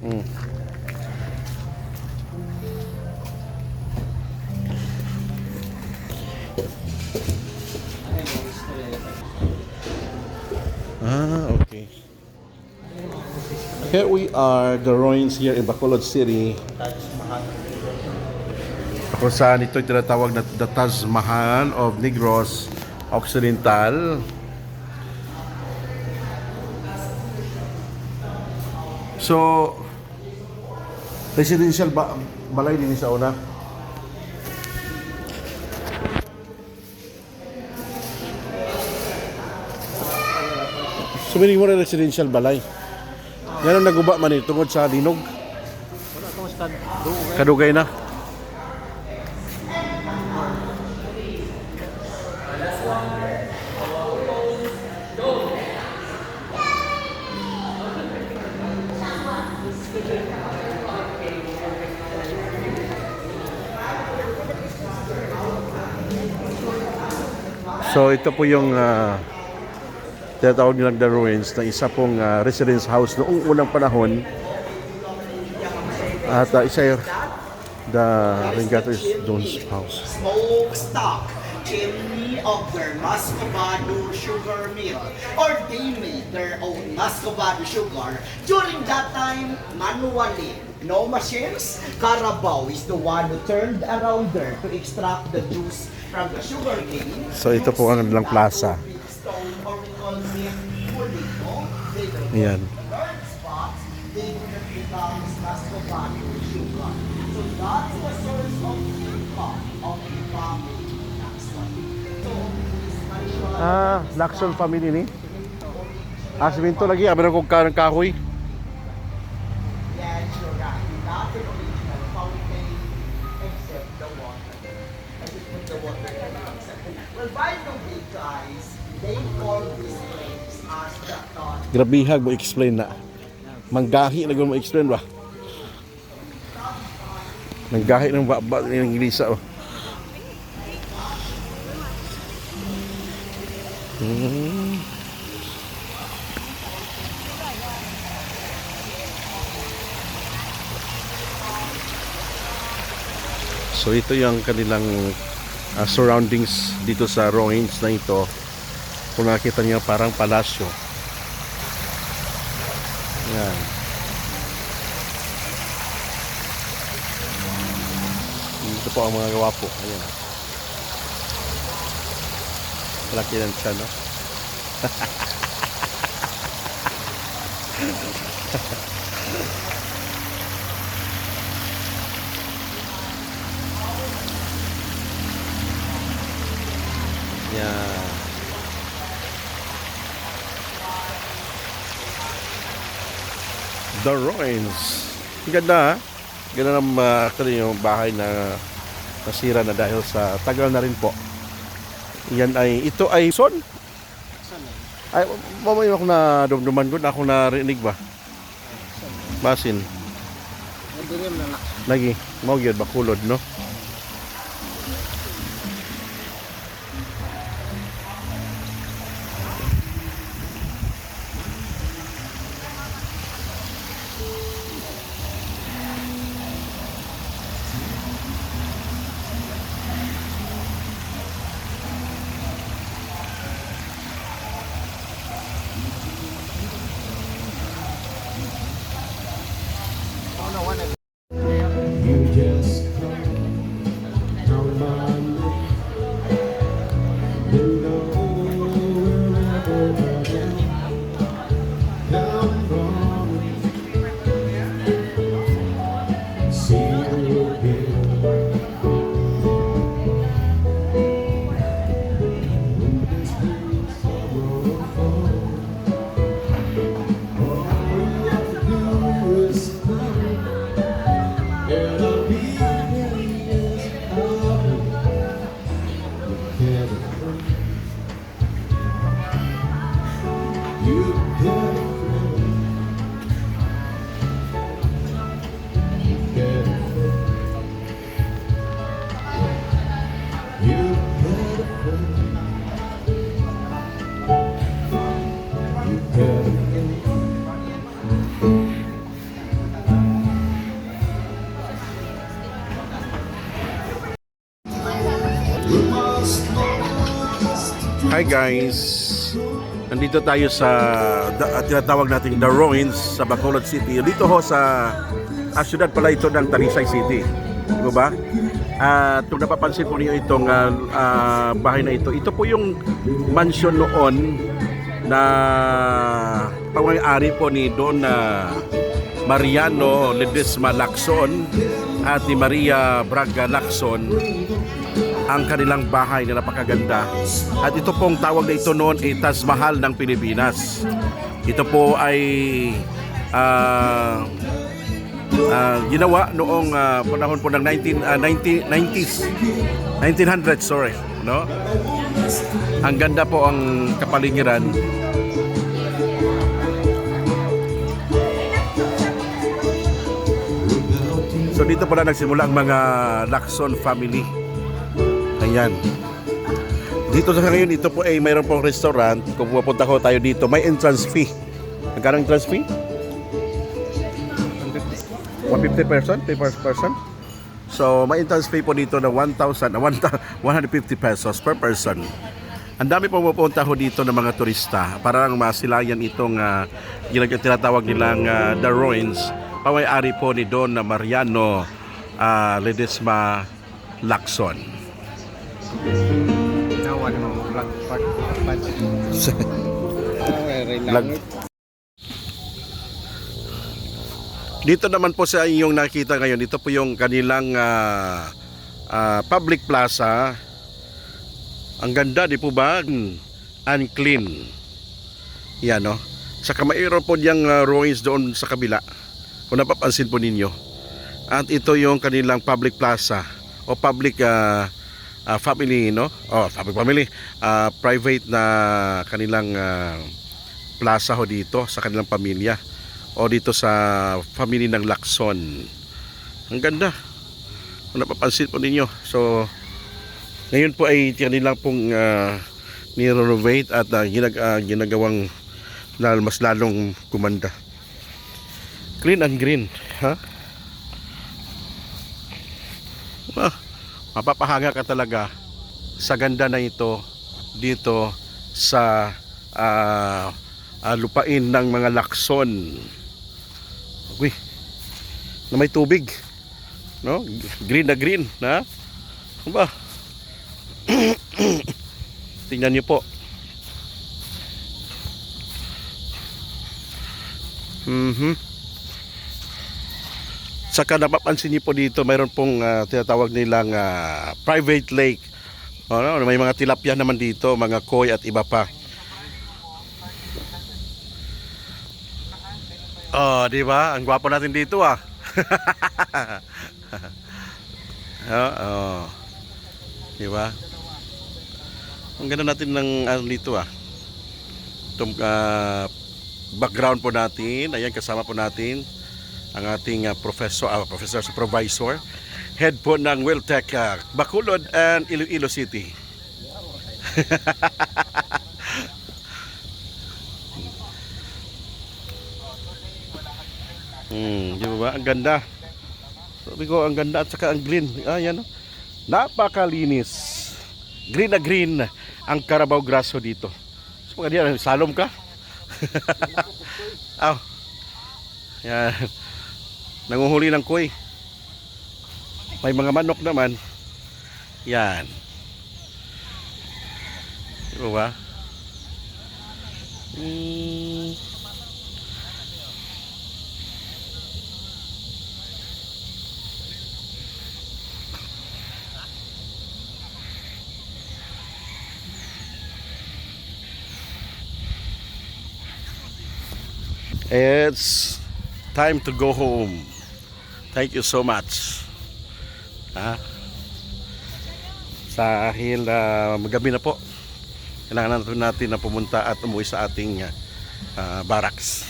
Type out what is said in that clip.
Mm. Ah, okay. Here we are, the ruins here in Bacolod City. Kung saan ito tinatawag na the Taj Mahal of Negros Occidental. So, residential ba balay din sa una? Sumili mo rin residential balay. Yan ang naguba man eh, tungod sa doon. Kadugay na. So ito po yung uh, tinatawag nilang The Ruins na isa pong ah, residence house noong unang panahon. At uh, isa yung the Ringatos Jones house. smokestack chimney of their Muscovado sugar mill. Or they made their own Muscovado sugar during that time manually no machines Carabao is the one who turned around there to extract the juice from the sugar cane So, ito po ang kanilang plaza. Ayan. so that's the source of income of traditional Ah, Lacson family ni. Ah, siminto lagi. Abi na kong kahoy. Guys, they call this place as the thought. Grabihag mo explain na. Manggahi na mo explain ba? Manggahi ng baba ng Inglesa oh. Hmm. So ito yung kanilang ah, surroundings dito sa ruins na ito. Kung nakita niyo parang palasyo. Yan. Dito po ang mga gawa. Ayan. Malaki lang siya, no? The Ruins. Ang Ganda ha? Ganda ng uh, yung bahay na nasira na dahil sa tagal na rin po. Yan ay, ito ay son? Ay, mamaya ako na dumduman ko, ako narinig ba? Basin. Lagi, mau gyud bakulod no? again. Hi guys! Nandito tayo sa da, tinatawag nating The Ruins sa Bacolod City. Dito ho sa ah, syudad pala ito ng Talisay City. Diba ba? At uh, kung napapansin po niyo itong uh, uh, bahay na ito, ito po yung mansion noon na pangayari po ni Don ah, Mariano Ledesma Lacson at ni Maria Braga Lacson ang kanilang bahay na napakaganda. At ito pong tawag na ito noon ay Taj Mahal ng Pilipinas. Ito po ay ah, ah, ginawa noong ah, panahon po ng 19, ah, 19, 90s. 1900, sorry. No? Ang ganda po ang kapaligiran. So dito pala nagsimula ang mga Lacson family. Ayan. Dito sa ngayon, ito po ay mayroon pong restaurant. Kung pupunta ko tayo dito, may entrance fee. Magkano ang entrance fee? 150 person? Per person? So, may entrance fee po dito na 1,000, ah, 150 pesos per person. Ang dami po pupunta ho dito ng mga turista para lang masilayan itong uh, tinatawag nilang ah, The Ruins. Pamay-ari po ni Don Mariano ah, Ledesma Lacson. Lag- Dito naman po sa inyong nakita ngayon, ito po yung kanilang ah, ah, public plaza. Ang ganda, di po ba? Unclean. Yan, no? Saka mayroon po diyang ah, ruins doon sa kabila. Kung napapansin po ninyo. At ito yung kanilang public plaza o public ah, ah, family, no? Oh, public family. ah, private na kanilang ah, plaza ho dito sa kanilang pamilya o dito sa family ng Lacson. Ang ganda. Kung napapansin po ninyo. So, ngayon po ay kanilang pong uh, ni-renovate at ah, ginag, ah, ginagawang lal, mas lalong kumanda. Clean and green. Ha? Ah, mapapahanga ka talaga sa ganda na ito dito sa ah, ah, lupain ng mga lakson. Uy, na may tubig. No? Green na green, na? Ano ba? Tingnan niyo po. Mhm. Saka napapansin niyo po dito, mayroon pong ah, tinatawag nilang ah, private lake. Ano, may mga tilapia naman dito, mga koi at iba pa. Oh, di ba? Ang gwapo natin dito ah. Oo. Di ba? Ang ganda natin ng ano dito ah. Itong ah, background po natin. Ayan, kasama po natin ang ating ah, professor, ah, professor supervisor, head po ng Wiltec ah, Bacolod and Iloilo City. Hmm, di ba? Ang ganda. Sabi ko, ang ganda at saka ang green. Ayan, oh. napakalinis. Green na green ang Carabao grass ho dito. So, mga diyan, salom ka? Aw. Yan. Nanguhuli ng koy. May mga manok naman. Yan. Di ba ba? It's time to go home. Thank you so much. Ha? Dahil uh, magabi na po, kailangan natin, na pumunta at umuwi sa ating ah, barracks.